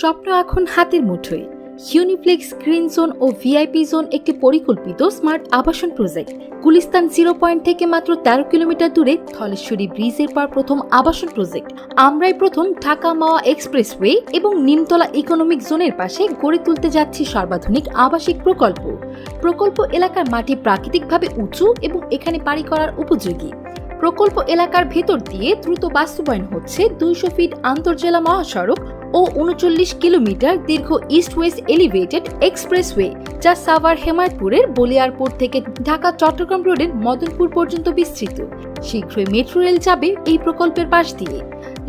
স্বপ্ন এখন হাতের মুঠোয়। ইউনিপ্লেক্স গ্রিন জোন ও ভিআইপি জোন একটি পরিকল্পিত স্মার্ট আবাসন প্রজেক্ট। গুলিস্তান জিরো পয়েন্ট থেকে মাত্র তেরো কিলোমিটার দূরে ধলেশ্বরী ব্রিজের পর প্রথম আবাসন প্রজেক্ট। আমরাই প্রথম ঢাকা মাওয়া এক্সপ্রেসওয়ে এবং নিমতলা ইকোনমিক জোনের পাশে গড়ে তুলতে যাচ্ছি সর্বাধুনিক আবাসিক প্রকল্প। প্রকল্প এলাকার মাটি প্রাকৃতিকভাবে উঁচু এবং এখানে বাড়ি করার উপযোগী। প্রকল্প এলাকার ভেতর দিয়ে দ্রুত বাস্তবায়ন হচ্ছে দুইশো ফিট আন্তর্জেলা মহাসড়ক ও উনচল্লিশ কিলোমিটার দীর্ঘ ইস্ট ওয়েস্ট এলিভেটেড এক্সপ্রেসওয়ে যা সাভার হেমায়তপুরের বলিয়ারপুর থেকে ঢাকা চট্টগ্রাম রোডের মদনপুর পর্যন্ত বিস্তৃত। শীঘ্রই মেট্রো রেল যাবে এই প্রকল্পের পাশ দিয়ে।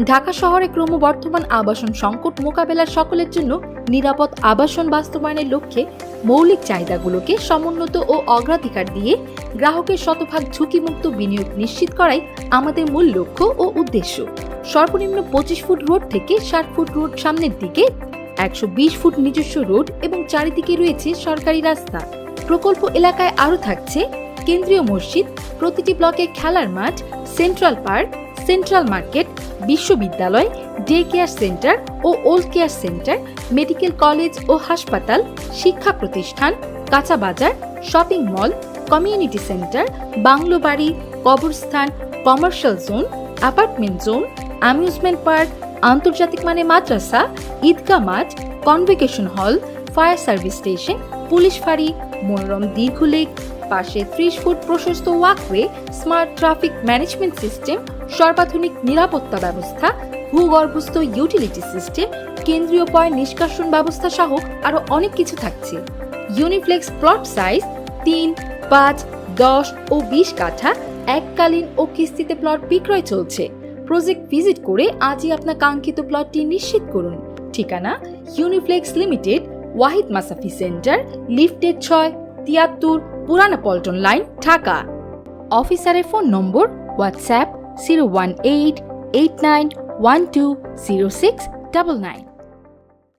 ঢাকা শহরে ক্রমবর্ধমান আবাসন সংকট মোকাবেলার সকলের জন্য নিরাপদ আবাসন বাস্তবায়নের লক্ষ্যে মৌলিক চাহিদাগুলোকে সমুন্নত ও অগ্রাধিকার দিয়ে গ্রাহকের শতভাগ ঝুঁকিমুক্ত বিনিয়োগ নিশ্চিত করাই আমাদের মূল লক্ষ্য ও উদ্দেশ্য। সর্বনিম্ন পঁচিশ ফুট রোড থেকে ষাট ফুট রোড সামনের দিকে, একশো বিশ ফুট নিজস্ব রোড এবং চারিদিকে রয়েছে সরকারি রাস্তা। প্রকল্প এলাকায় আরও থাকছে কেন্দ্রীয় মসজিদ, প্রতিটি ব্লকে খেলার মাঠ, সেন্ট্রাল পার্ক সেন্ট্রাল মার্কেট, বিশ্ববিদ্যালয় ডে কেয়ার সেন্টার ও old care centre medical college ও হাসপাতাল, শিক্ষা প্রতিষ্ঠান, কাঁচা বাজার shopping mall community centre bungalow বাড়ি, কবরস্থান commercial zone apartment zone amusement park আন্তর্জাতিক মানে মাদ্রাসা, ঈদগাহ মাঠ কনভেকেশন হল ফায়ার সার্ভিস স্টেশন পুলিশ ফাঁড়ি, মনোরম দীর্ঘ লেক পাশে ত্রিশ ফুট প্রশস্ত walkway, smart traffic management system, সর্বাধুনিক নিরাপত্তা ব্যবস্থা, ভূগর্ভস্থ ইউটিলিটি সিস্টেম, কেন্দ্রীয় পয় নিষ্কাশন ব্যবস্থা সহ আরও অনেক কিছু থাকছে। ইউনিফ্লেক্স প্লট সাইজ তিন, পাঁচ, দশ ও বিশ কাঠা এককালীন ও কিস্তিতে প্লট বিক্রয় চলছে। প্রজেক্ট ভিজিট করে আজই আপনার কাঙ্ক্ষিত প্লটটি নিশ্চিত করুন। ঠিকানা Uniflex limited, Wahid Masafi centre লিফটের ছয়, তিয়াত্তর পুরানা পল্টন লাইন, ঢাকা। অফিসারের phone number WhatsApp zero one eight eight nine one two zero six double nine